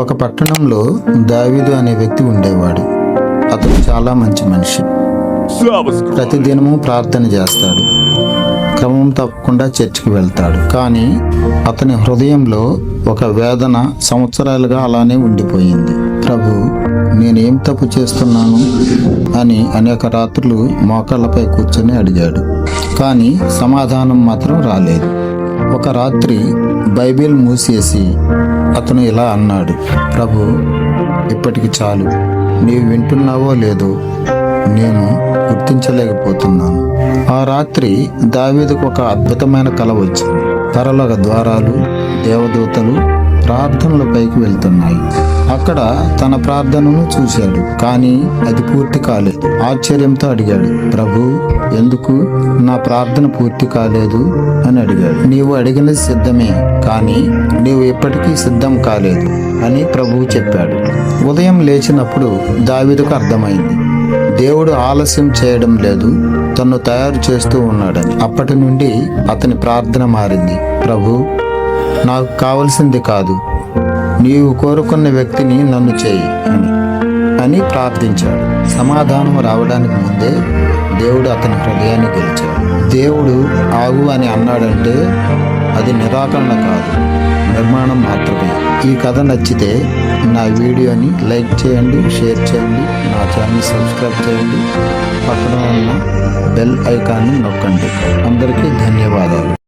ఒక పట్టణంలో దావీదు అనే వ్యక్తి ఉండేవాడు. అతను చాలా మంచి మనిషి. ప్రతిదినము ప్రార్థన చేస్తాడు. క్రమం తప్పకుండా చర్చికి వెళ్తాడు. కానీ అతని హృదయంలో ఒక వేదన సంవత్సరాలుగా అలానే ఉండిపోయింది. ప్రభు నేనేం తప్పు చేస్తున్నాను? అని అనేక రాత్రులు మోకాళ్ళపై కూర్చొని అడిగాడు. కానీ సమాధానం మాత్రం రాలేదు. ఒక రాత్రి బైబిల్ మూసేసి అతను ఇలా అన్నాడు ప్రభు ఇప్పటికి చాలు. నీవు వింటున్నావో లేదో నేను గుర్తించలేకపోతున్నాను. ఆ రాత్రి దావీదుకు ఒక అద్భుతమైన కల వచ్చింది. తరలగ ద్వారాలు దేవదూతలు ప్రార్థనల పైకి వెళ్తున్నాయి. అక్కడ తన ప్రార్థనను చూశాడు కానీ అది పూర్తి కాలేదు. ఆశ్చర్యంతో అడిగాడు ప్రభు ఎందుకు నా ప్రార్థన పూర్తి కాలేదు? అని అడిగాడు నీవు అడిగినది సిద్ధమే కానీ నీవు ఎప్పటికీ సిద్ధం కాలేదు అని ప్రభువు చెప్పాడు. ఉదయం లేచినప్పుడు దావిదకు అర్థమైంది దేవుడు ఆలస్యం చేయడం లేదు తన్ను తయారు చేస్తూ ఉన్నాడని. అప్పటి నుండి అతని ప్రార్థన మారింది. ప్రభు నాకు కావలసింది కాదు నీవు కోరుకున్న వ్యక్తిని నన్ను చేయి అని అని ప్రార్థించాడు. సమాధానం రావడానికి ముందే దేవుడు అతని హృదయాన్ని గెలిచాడు. దేవుడు ఆగు అని అన్నాడంటే అది నిరాకరణ కాదు నిర్మాణం మాత్రమే. ఈ కథ నచ్చితే నా వీడియోని లైక్ చేయండి షేర్ చేయండి నా ఛానల్ సబ్స్క్రైబ్ చేయండి పక్కన ఉన్న బెల్ ఐకాన్ని నొక్కండి. అందరికీ ధన్యవాదాలు.